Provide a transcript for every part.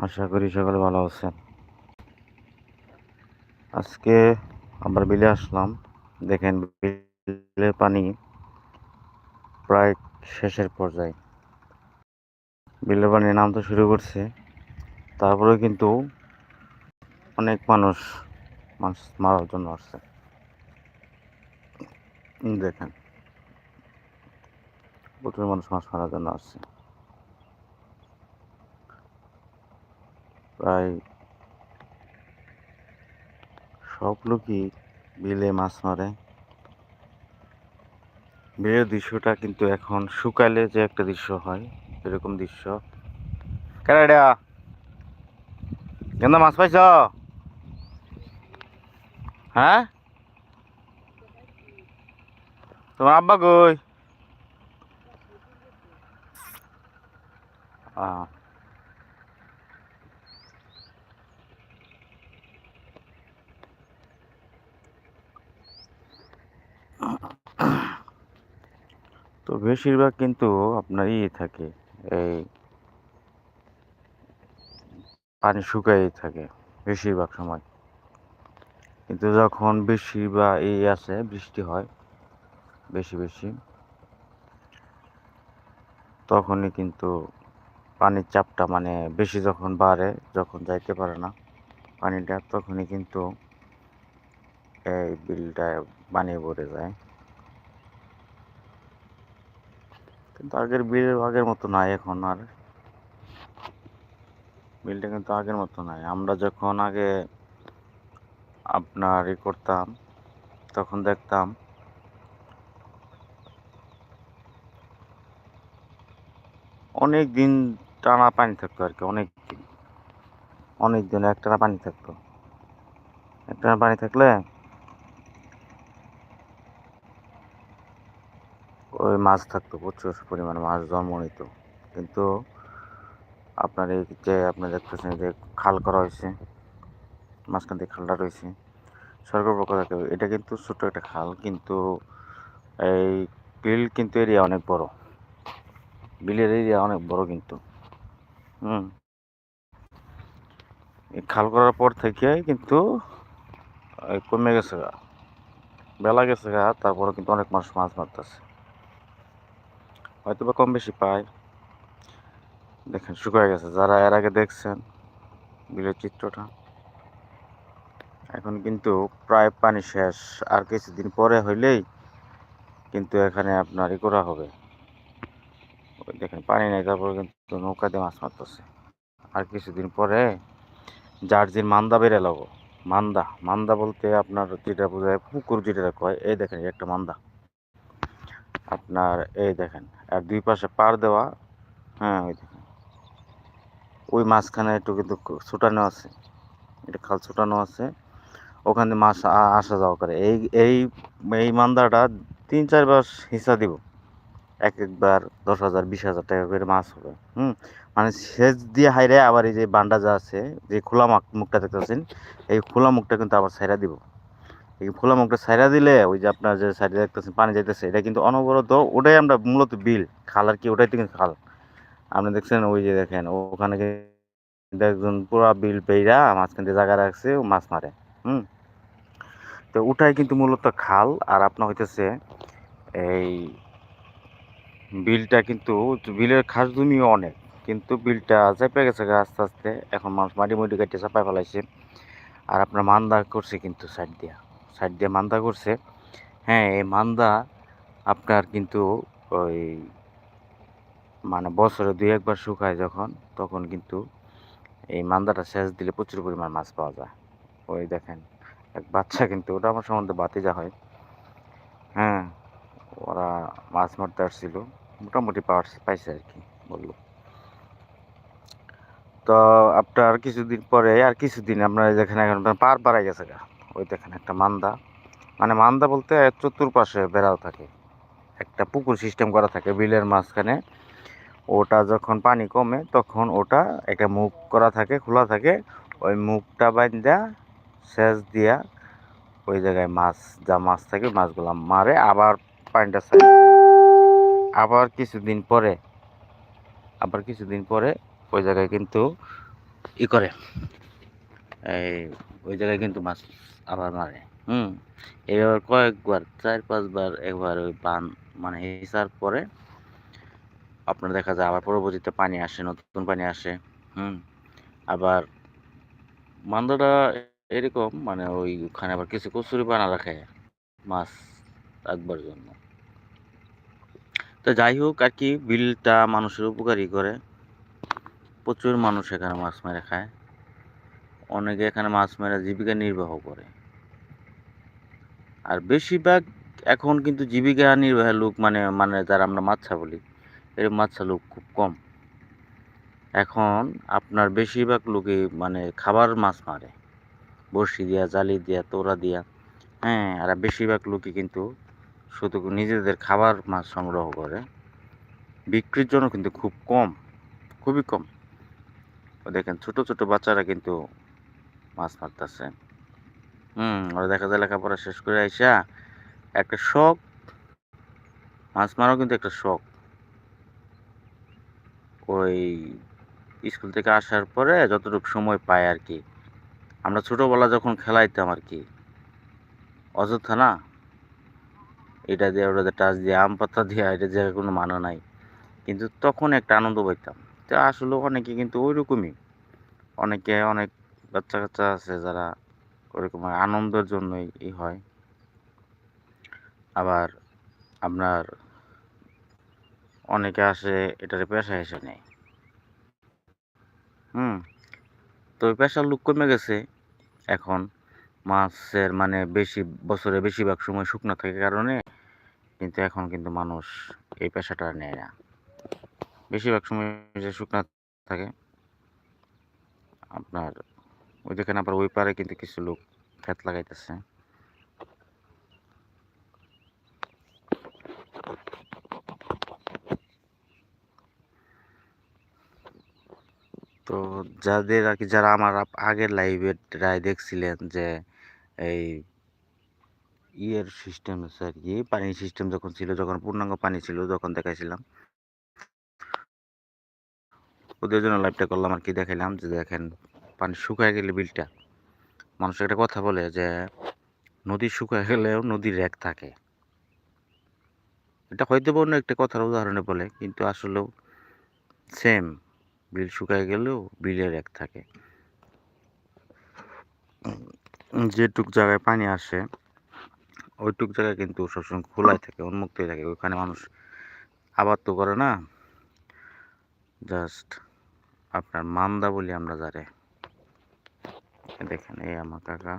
আশা করি সকলে ভালো আছেন। আজকে আবার বিলে আসলাম। দেখেন বিলের পানি প্রায় শেষের পর্যায়ে। বিলের পানি নামতে শুরু করছে। তারপরে কিন্তু অনেক মানুষ মাছ মারার জন্য আসছে। দেখেন, প্রচুর মানুষ মাছ মারার জন্য আসছে। প্রায় সব লোকই বিলে মাছ মারে। বিলের দৃশ্যটা কিন্তু এখন শুকালে যে একটা দৃশ্য হয়, এরকম দৃশ্য। কেডা গেন্দা, মাছ পাইছ? হ্যাঁ? তোমার আব্বা কই? আহ তো বেশিরভাগ কিন্তু আপনার ই থাকে। এই পানি শুকাই থাকে বেশিরভাগ সময়। কিন্তু যখন বেশি বা এই আসে বৃষ্টি হয় বেশি বেশি, তখনই কিন্তু পানির চাপটা মানে বেশি যখন বাড়ে, যখন যাইতে পারে না পানিটা, তখনই কিন্তু এই বিলটা পানি ভরে যায়। কিন্তু আগের বিলের আগের মতো নাই এখন আর। বিলটা কিন্তু আগের মতো নাই। আমরা যখন আগে আপনার ই করতাম, তখন দেখতাম অনেক দিন টানা পানি থাকতো আর কি, অনেক অনেক দিন একটানা পানি থাকতো। একটানা পানি থাকলে ওই মাছ থাকতো, প্রচুর পরিমাণে মাছ জন্ম নিত। কিন্তু আপনার এই যে আপনার দেখতেছেন যে খাল করা হয়েছে, মাঝখান দিয়ে খালটা রয়েছে সরকার পক্ষ থেকে। এটা কিন্তু ছোট্ট একটা খাল, কিন্তু এই বিল কিন্তু এরিয়া অনেক বড়। বিলের এরিয়া অনেক বড় কিন্তু। হুম। এই খাল করার পর থেকে কিন্তু কমে গেছে গা। বেলা গেছে গা তারপরে কিন্তু অনেক মানুষ মাছ মারতেছে। হয়তো বা কম বেশি পায়। দেখেন শুকায় গেছে। যারা এর আগে দেখছেন, বিলের চিত্রটা। এখন কিন্তু প্রায় পানি শেষ। আর কিছুদিন পরে হইলেই কিন্তু এখানে আপনার ই করা হবে। ওই দেখেন, পানি নেই, তারপরে কিন্তু নৌকা দিয়ে মাছ মারতেছে। আর কিছুদিন পরে যে মান্দা বেড়ে লাগো মান্দা মান্দা বলতে আপনার যেটা বোঝায়, পুকুর যেটা কয়, এই দেখেন একটা মান্দা। আপনার, এই দেখেন, আর দুই পাশে পার দেওয়া হ্যাঁ ওই দেখেন। ওই মাঝখানে একটু কিন্তু ছুটানো আছে, এটা খাল ছুটানো আছে, ওখানে মাছ আসা যাওয়া করে। এই এই এই মান্দাটা তিন, চার চারবার হিসা দিব, এক একবার দশ হাজার, বিশ হাজার টাকা করে মাছ হবে, হুম? মানে সেচ দিয়ে হাইরে আবার এই যে বান্ডা যা আছে, যে খোলা মুখটা দেখতেছেন, এই খোলা মুখটা কিন্তু আবার ছাইরা দিব। এই খোলা মুখটা ছাইরা দিলে, ওই যে আপনার যে সাইডে দেখতেছেন, পানি যাইতেছে, এটা কিন্তু অনবরত ওটাই আমরা মূলত বিল। খাল আর কি, ওটাই তো কিন্তু খাল। আপনি দেখছেন ওই যে দেখেন, ওখানে কিন্তু একজন পুরা বিল পেইরা মাঝখান দিয়ে জায়গা রাখছে মাছ মারে, হুম? তো ওটাই কিন্তু মূলত খাল, আর আপনার হইতেছে এই বিলটা কিন্তু, বিলের খাস জমিও অনেক, কিন্তু বিলটা চেপে গেছে আস্তে আস্তে। এখন মানুষ মাটি মুটি কাটিয়ে চাপাই ফেলাইছে, আর আপনার মান্দা করছে কিন্তু সাইড দিয়া। সাইড দিয়ে মান্দা করছে। হ্যাঁ এই মান্দা আপনার কিন্তু ওই মানে বছরে দুই একবার শুকায় যখন, তখন কিন্তু এই মান্দাটা সেচ দিলে প্রচুর পরিমাণ মাছ পাওয়া যায়। ওই দেখেন, এক বাচ্চা কিন্তু, ওটা আমার সম্বন্ধে বাতিজা হয়। হ্যাঁ ওরা মাছ মারতে আসছিল, মোটামুটি পাওয়ার পাইছে আর কি, বলল। তো আপনার কিছুদিন পরে, আর কিছুদিন আপনার যেখানে এখন পার বাড়াই গেছে গা। ওই দেখেন একটা মান্দা। মানে মান্দা বলতে চতুর্পাশে বেড়াও থাকে। একটা পুকুর সিস্টেম করা থাকে বিলের মাঝখানে। ওটা যখন পানি কমে, তখন ওটা একটা মুখ করা থাকে, খোলা থাকে। ওই মুখটা বাইন্দা, সেচ দিয়া ওই জায়গায় মাছ, যা মাছ থাকে মাছগুলো মারে। আবার পানিটা আবার কিছুদিন পরে, আবার কিছুদিন পরে ওই জায়গায় কিন্তু ই করে। এই, ওই জায়গায় কিন্তু মাছ আবার মারে। হুম। এবার কয়েকবার চার পাঁচবার একবার ওই বান মানে হিসার পরে আপনার দেখা যায় আবার পরবর্তীতে পানি আসে নতুন পানি আসে হুম। আবার মান্দাটা এরকম মানে ওই ওখানে আবার কিছু কচুরি পানা রাখে মাছ রাখবার জন্য। তো যাই হোক আর কি বিলটা মানুষের উপকারী করে। প্রচুর মানুষ এখানে মাছ মেরে খায়। অনেকে এখানে মাছ মেরে জীবিকা নির্বাহ করে। আর বেশিরভাগ এখন কিন্তু জীবিকা নির্বাহের লোক মানে মানে যারা আমরা মাছা বলি এরকম মাছা লোক খুব কম। এখন আপনার বেশিরভাগ লোকই মানে খাবার মাছ মারে। বড়শি দিয়া, জালি দিয়া তোরা দিয়া হ্যাঁ আর বেশিরভাগ লোকই কিন্তু শুধু নিজেদের খাবার মাছ সংগ্রহ করে। বিক্রির জন্য কিন্তু খুব কম, খুবই কম। দেখেন ছোট ছোট বাচ্চারা কিন্তু মাছ মারতেছে। হুম, ওরা দেখা যায় লেখাপড়া শেষ করে আইসা একটা শখ, মাছ মারাও কিন্তু একটা শখ। ওই স্কুল থেকে আসার পরে যতটুকু সময় পায় আর কি, আমরা ছোটোবেলা যখন খেলাইতাম আর কি, অযথা না? এটা দিয়ে, ওটা টাচ দিয়ে, আম পাতা দিয়ে, এটা দিয়ে কোনো মানা নাই। কিন্তু তখন একটা আনন্দ পাইতাম। তো আসলে অনেকে কিন্তু ওই রকমই অনেকে অনেক বাচ্চা কাচ্চা আছে যারা ওরকম আনন্দের জন্যই ই হয়। আবার আপনার অনেকে আসে, এটারে পেশা এসে নেয়। হুম, তো পেশার লোক কমে গেছে। এখন মাছের মানে বেশি, বছরে বেশিরভাগ সময় শুকনো থাকে কারণে কিন্তু এখন কিন্তু মানুষ এই পেশাটা নেয় না। বেশিরভাগ সময় যে শুকনো থাকে, আপনার ওই দেখেন আবার ওই পারে কিন্তু কিছু লোক ক্ষেত লাগাইতেছে। তো যাদের আর কি যারা আমার আগের লাইভের রায় দেখছিলেন যে এই ইয়ের সিস্টেম আছে আর কি, পানির সিস্টেম যখন ছিল, যখন পূর্ণাঙ্গ পানি ছিল, তখন দেখাইছিলাম। ওদের জন্য লাইভটা করলাম আর কি, দেখাইলাম যে দেখেন পানি শুকায় গেলে বিলটা। মানুষ একটা কথা বলে যে, নদী শুকায় গেলেও নদীর র্যাক থাকে। এটা হয়তো অন্য একটা কথার উদাহরণে বলে, কিন্তু আসলেও সেম বিল শুকায় গেলেও বিলের এক থাকে। যেটুক জায়গায় পানি আসে, ওইটুক জায়গায় কিন্তু সবসময় খোলাই থাকে উন্মুক্ত হয়ে থাকে। ওখানে মানুষ আবাদ তো করে না। জাস্ট আপনার মান্দা বলি আমরা যারে। দেখেন, এই আমার কাকা।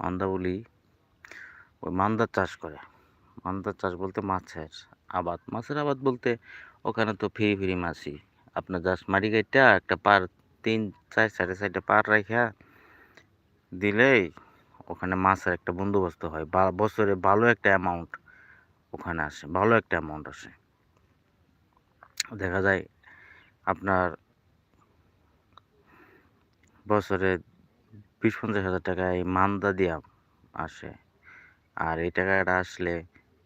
মান্দা বলি, ওই মান্দার চাষ করে। মান্দার চাষ বলতে মাছের আবাদ। মাছের আবাদ বলতে ওখানে তো ফিরি ফিরি মাছই। আপনার জাস্ট মাটি গাইটা একটা পার, তিন, চার, সাড়ে চারটা পার রাখা দিলেই ওখানে মাছের একটা বন্দোবস্ত হয়। বা, বছরে ভালো একটা অ্যামাউন্ট ওখানে আসে, ভালো একটা অ্যামাউন্ট আসে। দেখা যায় আপনার বছরে বিশ পঞ্চাশ হাজার টাকা এই মান্দা দিয়া আসে। আর এই টাকাটা আসলে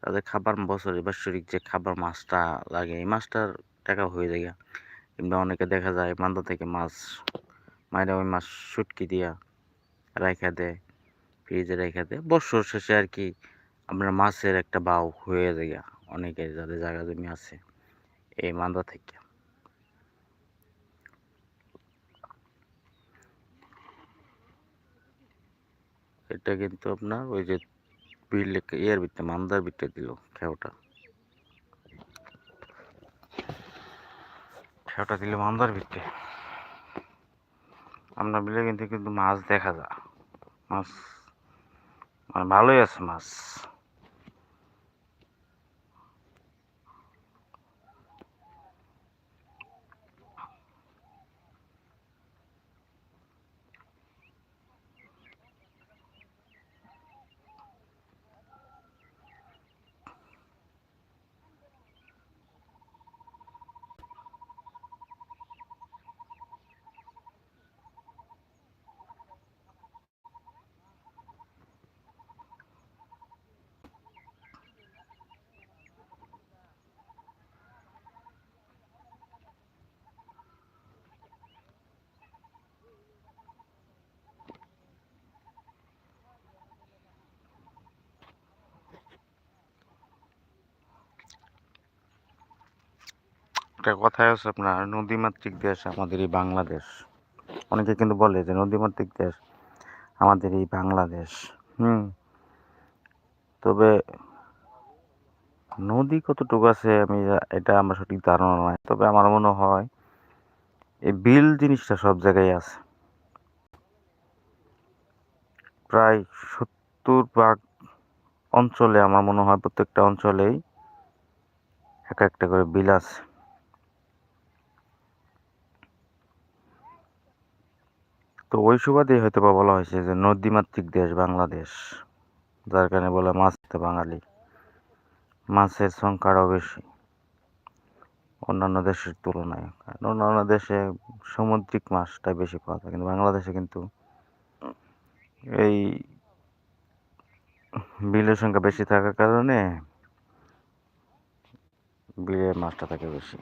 তাদের খাবার বছরে বাৎসরিক যে খাবার মাছটা লাগে, এই মাছটার টাকা হয়ে যায় কিংবা অনেকে দেখা যায় মান্দা থেকে মাছ মায়েরা ওই মাছ শুটকি দিয়া রাইখা দেয়, ফ্রিজে রেখে দেয়। বছর শেষে আর কি আপনার মাছের একটা বাউ হয়ে যায় অনেকের যাদের জায়গা জমি আছে এই মান্দা থেকে। এটা কিন্তু আপনার ওই যে বিল ইয়ার ভিতরে, মান্দার ভিতরে দিল খেওটা। খেওটা দিল মান্দার ভিতরে। আমরা বিলে কিন্তু কিন্তু মাছ দেখা যায়। মাছ মানে ভালোই আছে মাছ। একটা কথাই আছে আপনার, নদীমাতৃক দেশ আমাদের এই বাংলাদেশ। অনেকে কিন্তু বলে যে নদীমাতৃক দেশ আমাদের এই বাংলাদেশ। হুম। তবে নদী কতটুকু আছে আমি এটা আমার সঠিক ধারণা নয় তবে আমার মনে হয় এই বিল জিনিসটা সব জায়গায় আছে। প্রায় সত্তর ভাগ অঞ্চলে আমার মনে হয় প্রত্যেকটা অঞ্চলেই এক একটা করে বিল আছে। তো ওই সুবাদেই হয়তো বা বলা হয়েছে যে নদীমাতৃক দেশ বাংলাদেশ, যার কারণে বলে মাছতে বাঙালি। মাছের সংখ্যাটাও বেশি অন্যান্য দেশের তুলনায়। কারণ অন্যান্য দেশে সামুদ্রিক মাছটা বেশি পাওয়া যায়, কিন্তু বাংলাদেশে কিন্তু এই বিলের সংখ্যা বেশি থাকার কারণে বিলের মাছটা থাকে বেশি।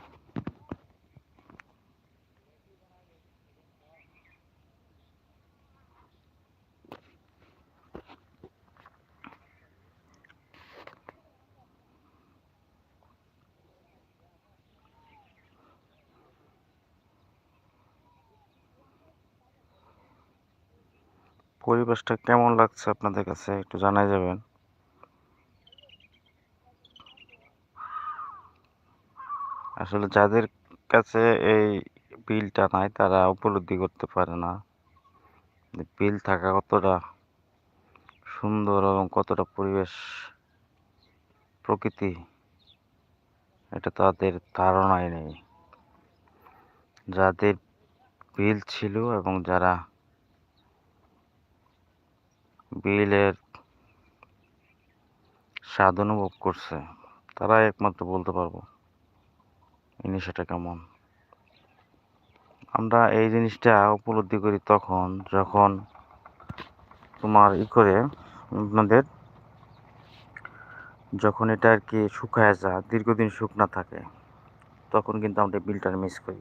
পরিবেশটা কেমন লাগছে আপনাদের কাছে? একটু জানাই যাবেন। আসলে যাদের কাছে এই বিলটা নাই, তারা উপলব্ধি করতে পারে না। বিল থাকা কতটা সুন্দর এবং কতটা পরিবেশ প্রকৃতি, এটা তাদের ধারণাই নেই। যাদের বিল ছিল এবং যারা বিলের স্বাদ অনুভব করছে। তারাই একমাত্র বলতে পারব এই নেশাটা কেমন। আমরা এই জিনিসটা উপলব্ধি করি তখন যখন তোমার ই করে আপনাদের যখন এটা আর কি শুকায় যায়, দীর্ঘদিন শুকনা থাকে, তখন কিন্তু আমরা বিলটা মিস করি।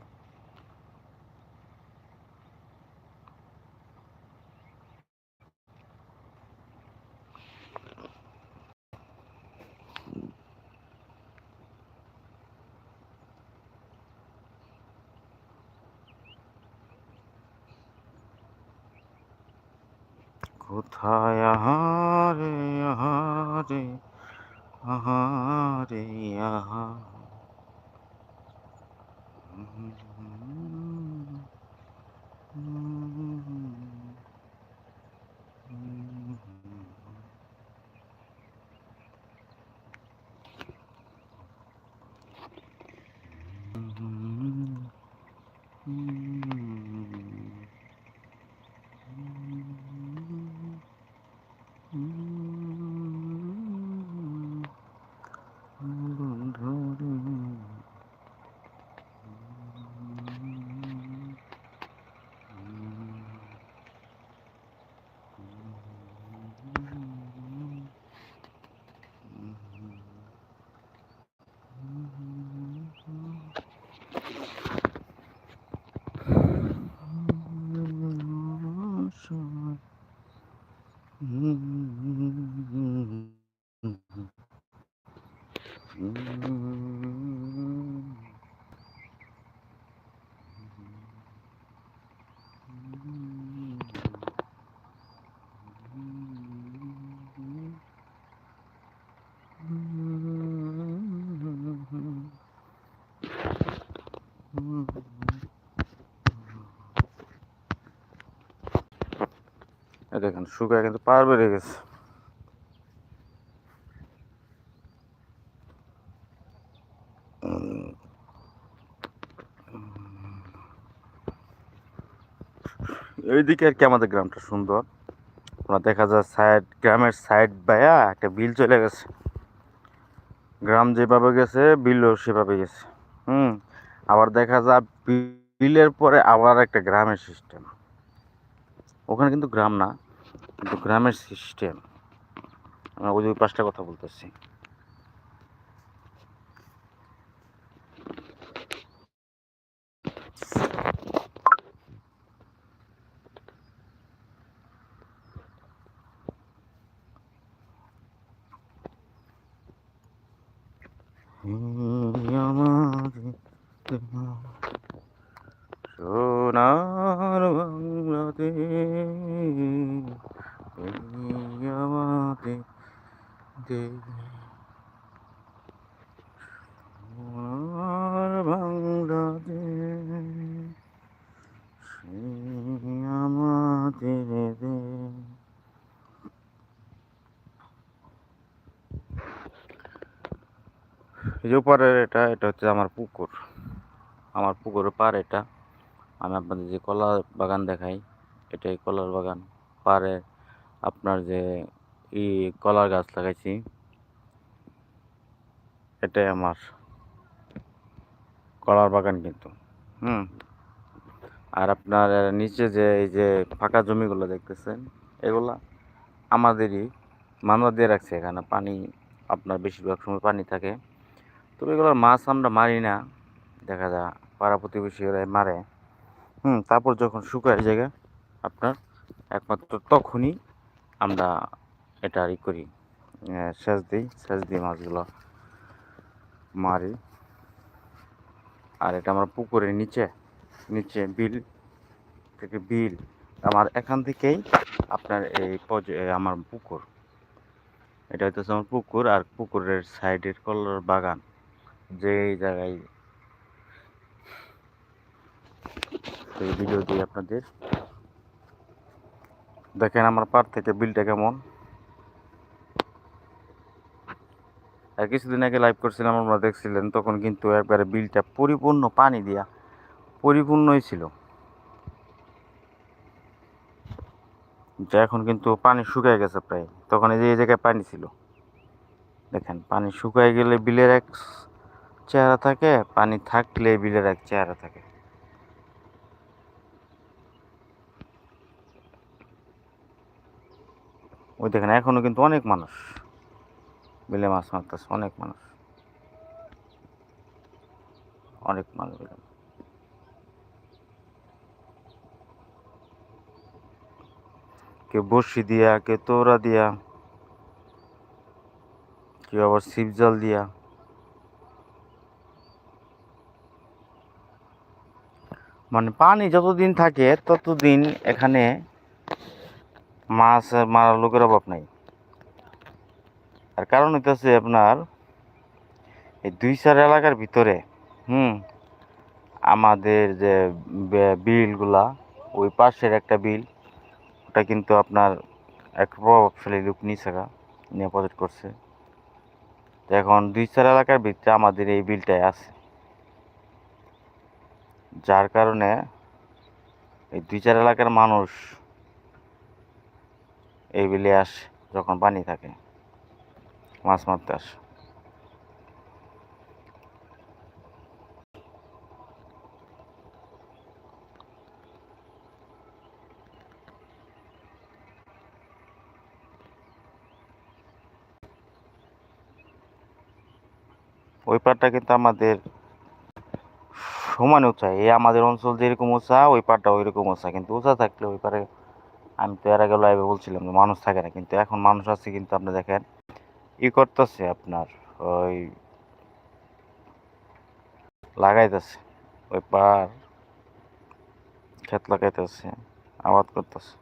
এই দেখেন শুকায় কিন্তু পার বেড়ে গেছে। এইদিকে আর কি আমাদের গ্রামটা সুন্দর। আপনার দেখা যায় সাইড গ্রামের সাইড বায়া একটা বিল চলে গেছে। গ্রাম যেভাবে গেছে, বিলও সেভাবে গেছে। হুম, আবার দেখা যায় বিলের পরে আবার একটা গ্রামের সিস্টেম ওখানে কিন্তু গ্রাম না। কিন্তু গ্রামের সিস্টেম আমরা ওই ওই পাঁচটা কথা বলতেছি। আমাদের সোনার বাংলাদেশ এই আমাদের দেশ সোনার বাংলাদেশ সেই আমাদের দেশ এই যে উপরের এটা এটা হচ্ছে আমার পুকুর। আমার পুকুরের পার এটা। আমি আপনাদের যে কলা বাগান দেখাই, এটাই কলার বাগান। পারে আপনার যে ই কলার গাছ লাগাইছি, এটাই আমার কলার বাগান কিন্তু। হুম। আর আপনার নিচে যে, এই যে ফাঁকা জমিগুলো দেখতেছেন, এগুলা আমাদেরই, মানবা দিয়ে রাখছে এখানে। পানি, আপনার বেশিরভাগ সময় পানি থাকে। তবে এগুলোর মাছ আমরা মারি না। দেখা যায় পাড়া প্রতিবেশী মারে। হুম, তারপর যখন শুকায় জায়গা আপনার, একমাত্র তখনই আমরা এটা ই করি। সেচ দিই, সেচ দিয়ে মাছগুলো মারি। আর এটা আমার পুকুরের নিচে নিচে বিল থেকে বিল, আমার এখান থেকেই আপনার এই আমার পুকুর। এটা হইতেছে আমার পুকুর, আর পুকুরের সাইডের কলার বাগান। যে জায়গায় ভিডিও দিই আপনাদের। দেখেন আমার পার থেকে বিলটা কেমন। আর কিছুদিন আগে লাইভ করছিলাম, আপনারা দেখছিলেন, তখন কিন্তু একবারে বিলটা পরিপূর্ণ পানি দিয়া পরিপূর্ণই ছিল। এখন কিন্তু পানি শুকায় গেছে প্রায়। তখন এই যে এই জায়গায় পানি ছিল। দেখেন, পানি শুকায় গেলে বিলের এক চেহারা থাকে, পানি থাকলে বিলের এক চেহারা থাকে। ওই দেখেন, এখনও কিন্তু অনেক মানুষ বিলে মাছ মারতেছে, অনেক মানুষ। অনেক মানুষ বিলে। কেউ বড়শি দিয়া, কেউ তোরা দিয়া, কেউ আবার ছিপ জাল দিয়া। মানে পানি যতদিন থাকে, ততদিন এখানে মাছ মারার লোকের অভাব নাই। আর কারণ হইতেছে আপনার, এই দুই চার এলাকার ভিতরে, হুম, আমাদের যে বিলগুলা, ওই পাশের একটা বিল, ওটা কিন্তু আপনার এক প্রভাবশালী লোক নিচে নিয়ে প্রজেক্ট করছে। এখন দুই চার এলাকার ভিতরে আমাদের এই বিলটাই আছে। যার কারণে এই দুই চার এলাকার মানুষ এই বিলে আসে যখন পানি থাকে, মাছ মারতে আসে। ওই পাড়টা কিন্তু আমাদের সমান উঁচা এই আমাদের অঞ্চল যেরকম উঁচা, ওই পাড়টা ওই রকম উঁচা। কিন্তু উঁচা থাকলে ওই পারে আমি তো এর আগে লাইভে বলছিলাম যে মানুষ থাকে না। কিন্তু এখন মানুষ আছে কিন্তু আপনি দেখেন, ই করতেছে আপনার ওই লাগাইতেছে, ওই পার ক্ষেত লাগাইতেছে, আবাদ করতেছে।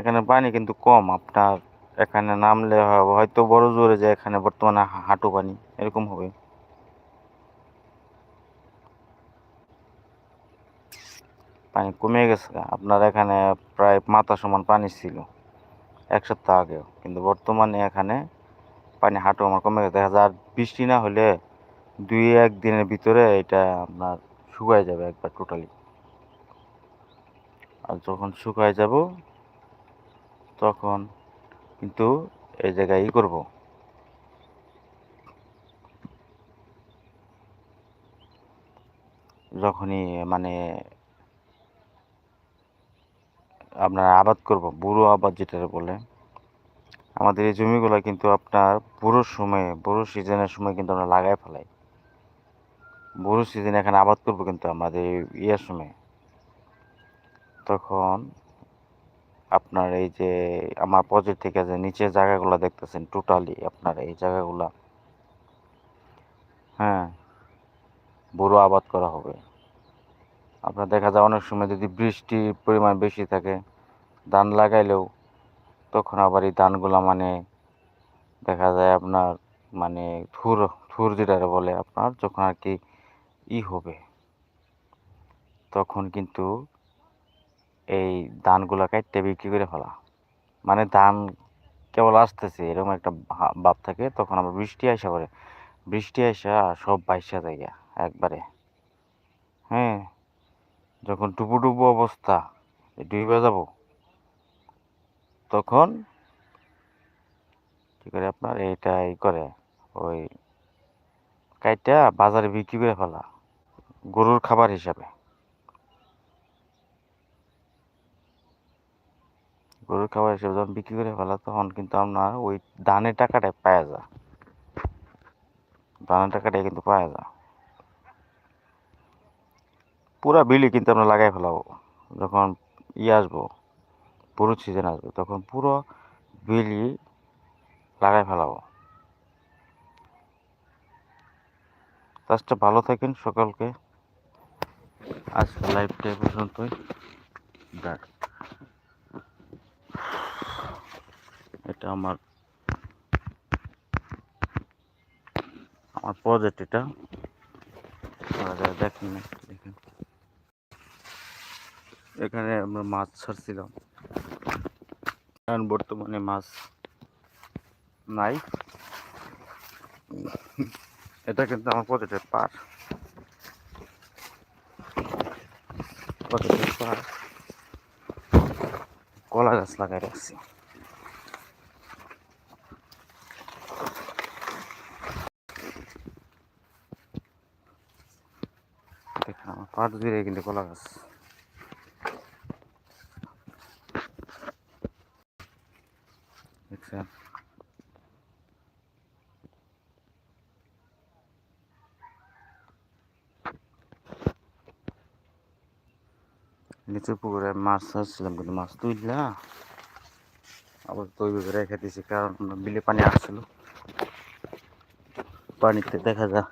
এখানে পানি কিন্তু কম, আপনার এখানে নামলে হবে। হয়তো বড় জোরে যায় এখানে বর্তমানে হাঁটু পানি, এরকম হবে। পানি কমে গেছে আপনার এখানে প্রায় মাথা সমান পানি ছিল, এক সপ্তাহ আগেও। কিন্তু বর্তমানে এখানে পানি হাঁটু আমার কমে গেছে। দেখা যায় আর বৃষ্টি না হলে দুই এক দিনের ভিতরে এটা আপনার শুকায় যাবে একবার টোটালি আর যখন শুকায় যাব, তখন কিন্তু এই জায়গায় করব। যখনই মানে আপনার আবাদ করব, বুড়ো আবাদ যেটা বলে, আমাদের এই জমিগুলো কিন্তু আপনার বুড়ো সময়ে, বুড়ো সিজনের সময় কিন্তু আমরা লাগাই ফেলাই। বুড়ো সিজনে এখানে আবাদ করব কিন্তু আমাদের ইয়ের সময়। তখন আপনার এই যে আমার প্রজেক্ট থেকে যে নিচের জায়গাগুলো দেখতেছেন টোটালি আপনার এই জায়গাগুলা। হ্যাঁ বুড়ো আবাদ করা হবে। আপনার দেখা যায় অনেক সময় যদি বৃষ্টির পরিমাণ বেশি থাকে, ধান লাগাইলেও তখন আবার এই ধানগুলা মানে দেখা যায় আপনার মানে থুর থুর যেটা বলে আপনার, যখন আর কি ই হবে, তখন কিন্তু এই ধানগুলা কাটতে, বিক্রি করে ফেলা। মানে ধান কেবল আসতেছে, এরকম একটা ভাব থাকে, তখন আবার বৃষ্টি আসা পড়ে। বৃষ্টি আসা সব বাইসা যায় একবারে। হ্যাঁ যখন ডুবু ডুবু অবস্থা ডুবে যাব। তখন কি করে আপনার, এইটা ই করে, ওই কাইটা বাজারে বিক্রি করে ফেলা, গরুর খাবার হিসাবে। গরুর খাবার হিসেবে যখন বিক্রি করে ফেলা, তখন কিন্তু আপনার ওই ধানের টাকাটা পাওয়া যায়। ধানের টাকাটাই কিন্তু পাওয়া যায়। পুরা বিলি কিন্তু আমরা লাগাই ফেলাবো। যখন ই আসব, পুরো সিজন আসবে, তখন পুরো বিলি লাগাই ফেলাবো। কাজটা ভালো থাকেন সকলকে। আজকে লাইভটা পর্যন্তই। দেখ এটা আমার আমার প্রজেক্ট এটা। দেখেন দেখেন। এখানে আমরা মাছ ছাড়ছিলাম। এখন বর্তমানে মাছ নাই। এটা কিন্তু আমার প্রজেক্টের পার। প্রজেক্টের পার। কলা গাছ লাগাই রাখছি। দেখেন আমার পাট জুড়ে কিন্তু কলা গাছ দেখছেন নিচের পুকুরে মাছ ছাড়ছিলাম কিন্তু মাছ তুইলা আবার তৈরি করে রেখে দিয়েছি কারণ বিলে পানি আসছিল পানিতে দেখা যায়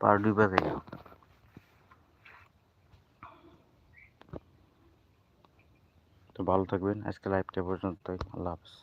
পার ডুবে যায়। ভালো থাকবেন। আজকে লাইভটা পর্যন্তই। আল্লাহ হাফিজ।